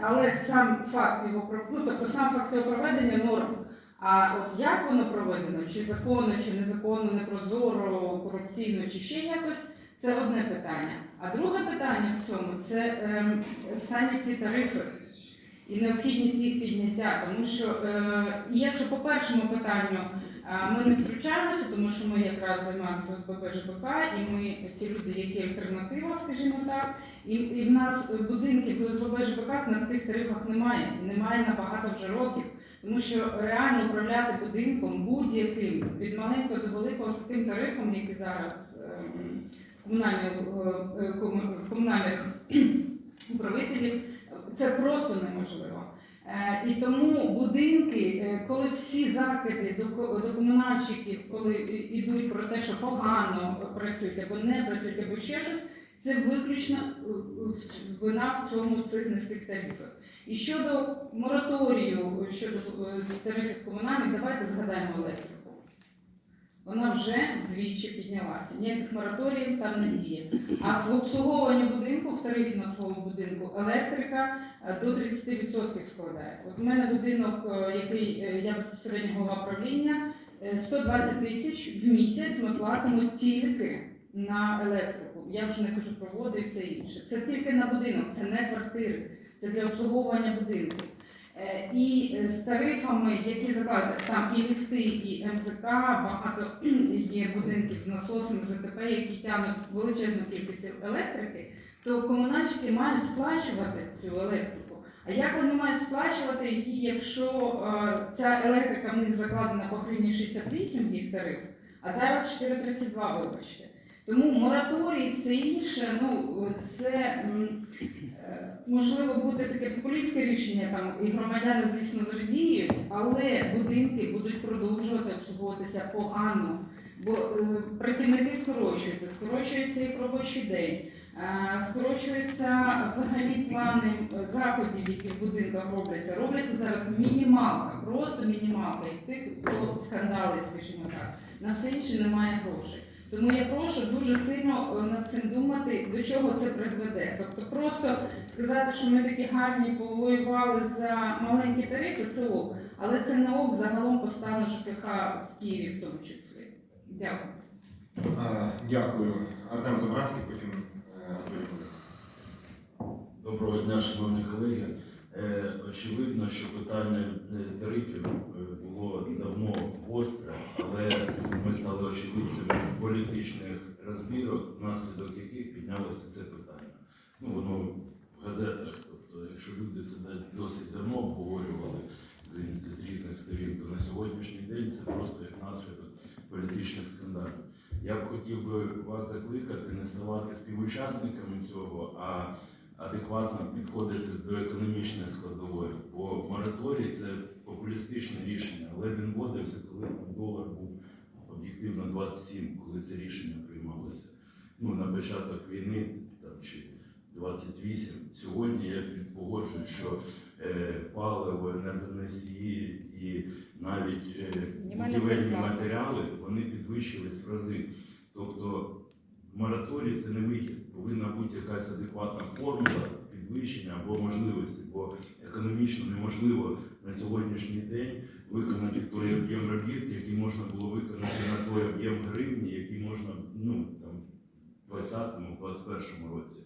але сам факт його ну, тобто сам факт його проведення норм. А от як воно проведено, чи законно, чи незаконно, непрозоро, корупційно, чи ще якось, це одне питання. А друге питання в цьому це ем, самі ці тарифи і необхідність їх підняття. Тому що е, якщо по першому питанню е, ми не втручаємося, тому що ми якраз займаємося ОСББ ЖБК, і ми ті люди, які альтернатива, скажімо так, і, і в нас будинків з ОСББ ЖБК на таких тарифах немає. Немає на багато вже років. Тому що реально управляти будинком будь-яким від маленького до великого з таким тарифом, який зараз ем, е, е, кому- комунальних управителів, це просто неможливо. Е, І тому будинки, е, коли всі закиди до, ко- комунальщиків, коли йдуть про те, що погано працюють або не працюють, або ще щось, це виключно вина в цьому цих низьких тарифах. І щодо мораторію, щодо е, тарифів комунальних, давайте згадаємо електрику. Вона вже вдвічі піднялася. Ніяких мораторіїв там не діє. А в обслуговуванні будинку, в тарифі на твого будинку, електрика е, до 30% складає. От у мене будинок, е, який е, я безпосередньо голова правління, е, 120 тисяч в місяць ми платимо тільки на електрику. Я вже не кажу про воду і все інше. Це тільки на будинок, це не квартири, це для обслуговування будинку. Е, І е, з тарифами, які закладені, там і ліфти, і МЗК, багато є будинків з насосами ЗТП, які тягнуть величезну кількість електрики, то комунальщики мають сплачувати цю електрику. А як вони мають сплачувати її, якщо е, ця електрика в них закладена по гривні 68 їх тариф, а зараз 4,32, вибачте. Тому мораторій і все інше, ну це можливо буде таке популістське рішення там, і громадяни, звісно, зрадіють, але будинки будуть продовжувати обслуговуватися погано, бо е, працівники скорочуються, скорочується їх робочий день. е, Скорочуються взагалі плани е, заходів, які в будинках робляться. Робляться зараз мінімалка, просто мінімалка. І тих, хто скандали, скажімо так, на все інше немає грошей. Тому я прошу дуже сильно е, над цим думати, до чого це призведе. Тобто просто сказати, що ми такі гарні повоювали за маленькі тарифи, це ок. Але це не ок загалом по стану ЖКХ в Києві в тому числі. Дякую. А, Дякую. Артем Забранський, потім е, Анатолій Доброго дня, шановні колеги. Е, Очевидно, що питання е, тарифів е, було давно гостре, але ми стали очевидцями політичних розбірок, внаслідок яких піднялося це питання. Ну, воно в газетах, тобто, якщо люди це досить давно обговорювали з, різних сторін, то на сьогоднішній день це просто як наслідок політичних скандалів. Я б хотів би вас закликати не ставати співучасниками цього, а адекватно підходити до економічної складової. Бо мораторій це популістичне рішення, але він вводився, коли долар був об'єктивно 27, коли це рішення приймалося. Ну, на початок війни там, чи 28. Сьогодні я погоджую, що е, паливо, енергоносії і навіть е, будівельні матеріали вони підвищились в рази. Тобто мораторій це не вихід, повинна бути якась адекватна формула підвищення або можливості, бо економічно неможливо на сьогоднішній день виконати той об'єм робіт, який можна було виконати на той об'єм гривні, який можна ну, там, в 2020-2021 році.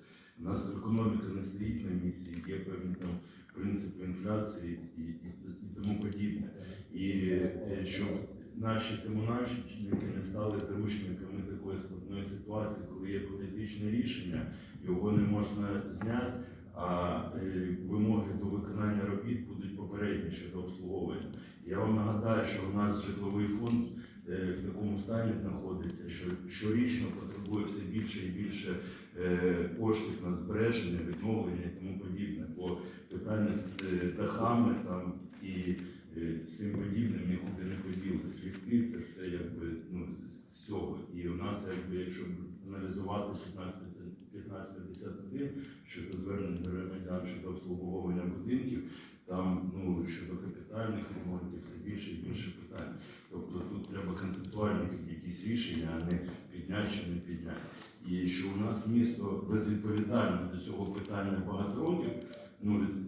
У нас економіка не стоїть на місці, є певні там принципи інфляції і, і, і тому подібне. І е, щоб наші комунальщики не стали заручниками такої складної ситуації, коли є політичне рішення, його не можна зняти, а е, вимоги до виконання робіт будуть попередні щодо обслуговування. Я вам нагадаю, що у нас житловий фонд е, в такому стані знаходиться, що щорічно потребує все більше і більше е, коштів на збереження, відновлення і тому подібне. Бо питання з дахами там і всім подібним нікуди не поділися. Ліфти це все якби ну, з цього. І у нас, якби, якщо аналізувати 1551 щодо звернень громадян щодо обслуговування будинків, там ну, щодо капітальних ремонтів все більше і більше питань. Тобто тут треба концептуальні якісь рішення, а не підняти чи не підняти. І що у нас місто безвідповідально до цього питання багато років, ну, від-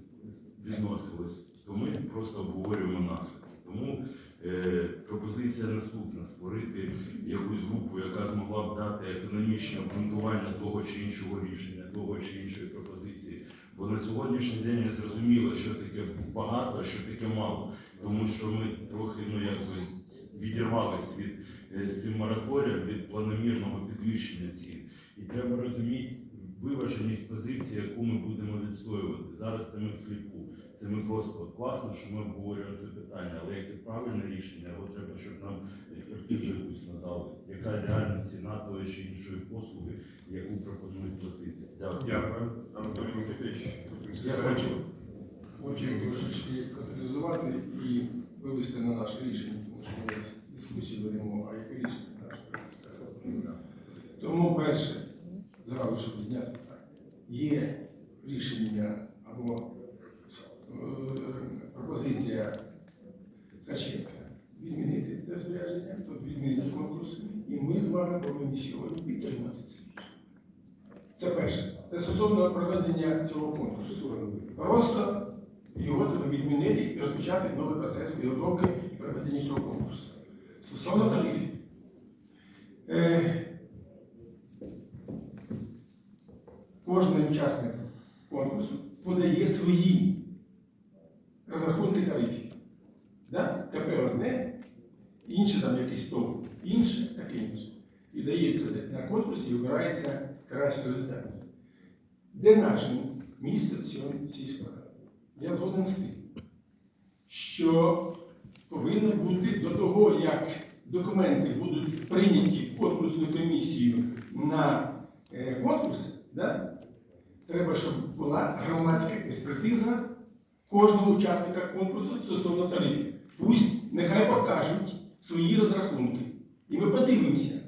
вносилось, то ми просто обговорюємо наслідки. Тому е, пропозиція наступна: створити якусь групу, яка змогла б дати економічне обґрунтування того чи іншого рішення, того чи іншої пропозиції. Бо на сьогоднішній день не зрозуміло, що таке багато, що таке мало. Тому що ми трохи ну, якби, відірвались від е, цим мораторієм, від планомірного підвищення цін. І треба розуміти виваженість позиції, яку ми будемо відстоювати. Зараз це ми всліпу. Це ми просто от класно, що ми обговорюємо це питання, але яке правильне рішення, його треба, щоб нам експертизу якусь надали, яка реальна ціна тої чи іншої послуги, яку пропонують платити. Дякую. Дякую. Анатолій Я хочу, хочу трошечки конкретизувати і вивести на наше рішення, тому що ми зараз дискусію ведемо, а яке рішення наше. Тому перше, зразу, щоб зняти питання, є рішення або е, пропозиція Ткаченка відмінити це збереження, тобто відмінити конкурс, і ми з вами повинні сьогодні підтримати це рішення. Це перше. Це стосовно проведення цього конкурсу. Просто його треба відмінити і розпочати новий процес підготовки і проведення цього конкурсу. Стосовно тарифів. Е, кожен учасник конкурсу подає свої розрахунки тарифів. Да? КП одне, інше там якийсь ТОВ, інше, таке інше. І конкурс і обирається кращий результат. Де наше місце в цій справі? Я згоден з тим, що повинно бути до того, як документи будуть прийняті конкурсною комісією на е, конкурс, да? треба, щоб була громадська експертиза кожного учасника конкурсу стосовно тарифів. Пусть нехай покажуть свої розрахунки. І ми подивимося.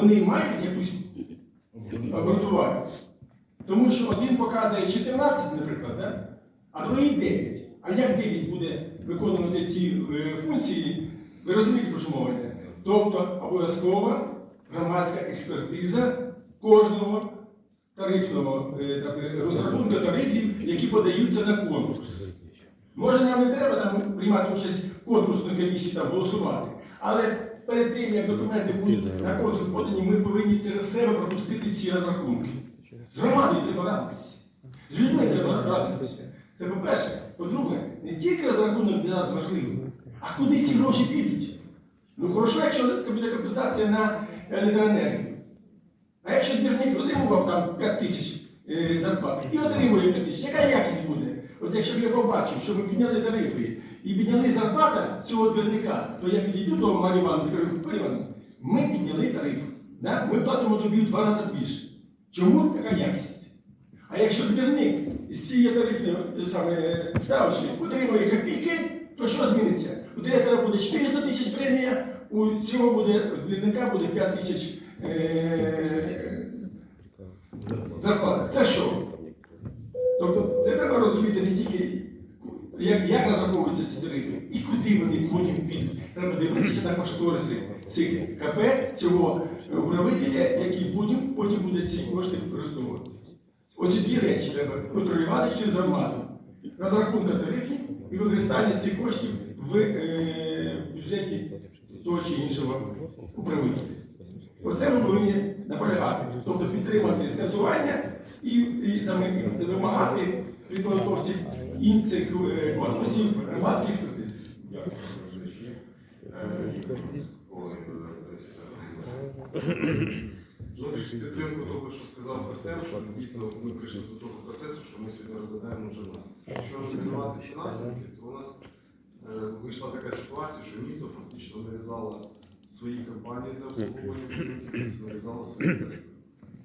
Вони мають якусь обґрунтування. Тому що один показує 14, наприклад, да? а другий 9. А як 9 буде виконувати ті е, функції, ви розумієте, про що мова йде? Тобто обов'язкова громадська експертиза кожного тарифного е, е, розрахунку тарифів, які подаються на конкурс. Може, нам не треба там приймати участь в конкурсній комісії там голосувати, але перед тим, як документи будуть на конкурс подані, ми повинні через себе пропустити ці розрахунки. З громадою треба радитися. З людьми треба радитися. Це по-перше. По-друге, не тільки розрахунок для нас важливий, а куди ці гроші підуть. Ну хорошо, якщо це буде компенсація на електроенергію. А якщо двірник отримував там 5 тисяч е, зарплати і отримує 5 тисяч, яка якість буде? От якщо б я побачив, що ми підняли тарифи і підняли зарплата цього двірника, то я підійду до Марії Івановни і скажу, Марія Івановна, ми підняли тариф, да? ми платимо тобі в два рази більше. Чому така якість? А якщо двірник з цієї тарифної е, саме е, ставочки отримує копійки, то що зміниться? У директора буде 400 тисяч премія, у цього буде, у двірника буде 5 тисяч е, зарплата. Це що? Тобто це треба розуміти не тільки, як, як розраховуються ці тарифи і куди вони потім підуть. Треба дивитися на кошториси цих КП, цього управителя, який потім, потім буде ці кошти використовувати. Оці дві речі треба контролювати через громаду. Розрахунка тарифів і використання цих коштів в е, бюджеті того чи іншого управителя. Оце ми повинні наполягати. Тобто підтримати скасування і, і саме вимагати підготовці інших е, конкурсів громадських експертиз. Підтримку того, що сказав Артем, що дійсно ми прийшли до того процесу, що ми сьогодні розглядаємо вже наслідки. Якщо аналізувати ці наслідки, то у нас е, вийшла така ситуація, що місто фактично нав'язало свої кампанії для обслуговування будинків, нав'язало свої тарифи.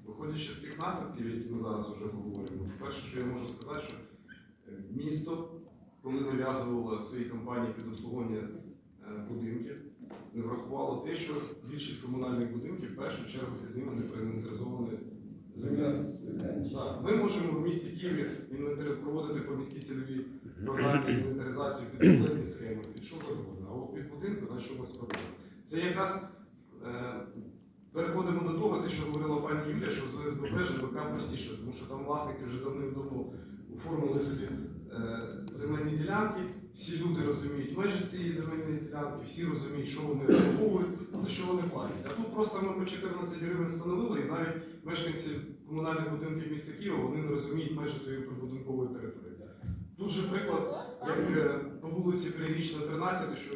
Виходячи з цих наслідків, які ми зараз вже говоримо, то перше, що я можу сказати, що е, місто, коли нав'язувало свої кампанії під обслуговування е, будинків, не врахувало те, що більшість комунальних будинків в першу чергу під ними не проінвентаризовані земля. Так, Ми можемо в місті Києві проводити по міській цільовій програмі інвентаризацію під схеми, під що завгодно, а під будинку на чомусь проблема. Це якраз е, переходимо до того, те, що говорила пані Юля, що з СББ ЖБК простіше, тому що там власники вже давним-давно оформили собі е, земельні ділянки, всі люди розуміють межі цієї земельної ділянки, всі розуміють, що вони обслуговують, за що вони платять. А тут просто ми по 14 гривень встановили, і навіть мешканці комунальних будинків міста Києва вони не розуміють межі своєї прибудинкової території. Тут же приклад, як е, по вулиці Пирігічна, 13, що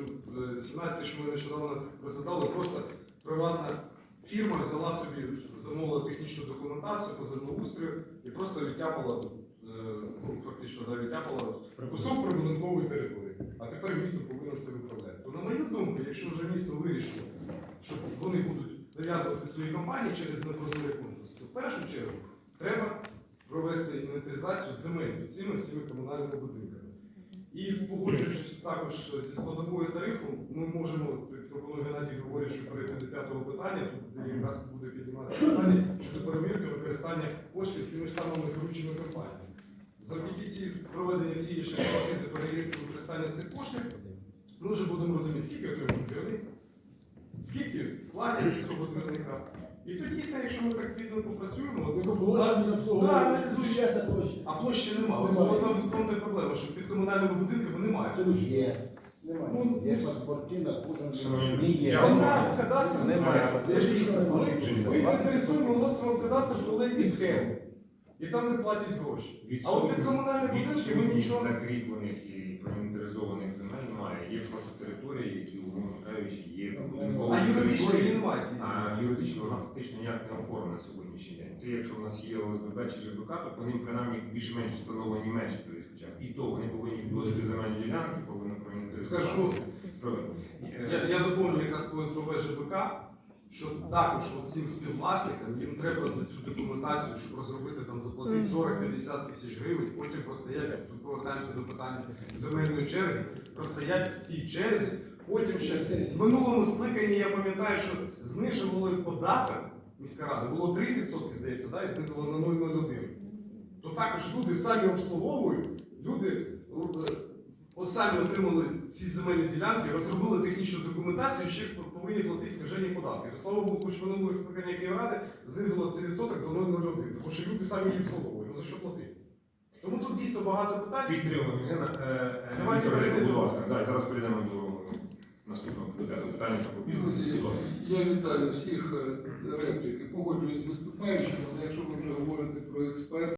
е, 17, що ми нещодавно розглядали, просто приватна фірма взяла собі, замовила технічну документацію по землеустрою і просто відтяпала, е, ну, фактично да, відтяпала кусок прибудинкової території. А тепер місто повинно це виправляти. То на мою думку, якщо вже місто вирішило, що вони будуть нав'язувати свої компанії через непрозорий конкурс, то в першу чергу треба провести інвентаризацію земель під цими всіми комунальними будинками. І погоджуючись також зі складовою тарифу, ми можемо, пропонує Геннадій Григорій, що перейти до п'ятого питання, де якраз буде підніматися питання щодо перевірки використання коштів тими ж самими керуючими компаніями. Завдяки ці проведення цієї експертизи перевірки використання цих коштів, ми вже будемо розуміти, скільки отримують двірник, скільки платять за цього двірника. І тоді, дійсно, якщо ми так плідно попрацюємо, от, площа не Да, площа? а площі немає. От, Немає. от, там в тому та й проблема, що під комунальними будинками немає. Це лише. Є. Ну, Є паспортина, кожен Шановні, Ні, є. я- Вона в кадастрі Немає. Я ж нічого Ми, ми інвентаризуємо, вносимо в кадастр туалетні схеми. І там не платять гроші. А от під комунальні будинки ми нічого. закріплених і проінвентаризованих земель немає. Є просто території, які, умовно кажучи, є будинкові А юридично А юридично вона фактично ніяк не оформлена сьогоднішній день. Це якщо в нас є ОСББ чи ЖБК, то по ним принаймні більш-менш встановлені межі. Тобто, хоча і то вони повинні відводити земельні ділянки, повинні проінвентаризувати. Скажу, Я, я доповню якраз по СББ ЖБК, що також цим співвласникам їм треба за цю документацію, щоб розробити там заплатити 40-50 тисяч гривень, потім простоять, тут повертаємося до питання земельної черги, простоять в цій черзі, потім ще в минулому скликанні я пам'ятаю, що знижували податок міська рада, було 3%, здається, да, і знизили на 0,01. То також люди самі обслуговують, люди е, от самі отримали ці земельні ділянки, розробили технічну документацію, і ще повинні платити скажені податки. То слава Богу, хоч минулого скликання Київради знизило цей відсоток до 0,01, тому що люди самі обслуговують. Ну за що платити? Тому тут дійсно багато питань. Підтримуємо. Е, е, Давайте перейдемо. будь ласка. Зараз перейдемо до наступного питання, що побігли. Я вітаю всіх репліки. погоджуюсь з виступаючим, але якщо ви вже говорите про експерт.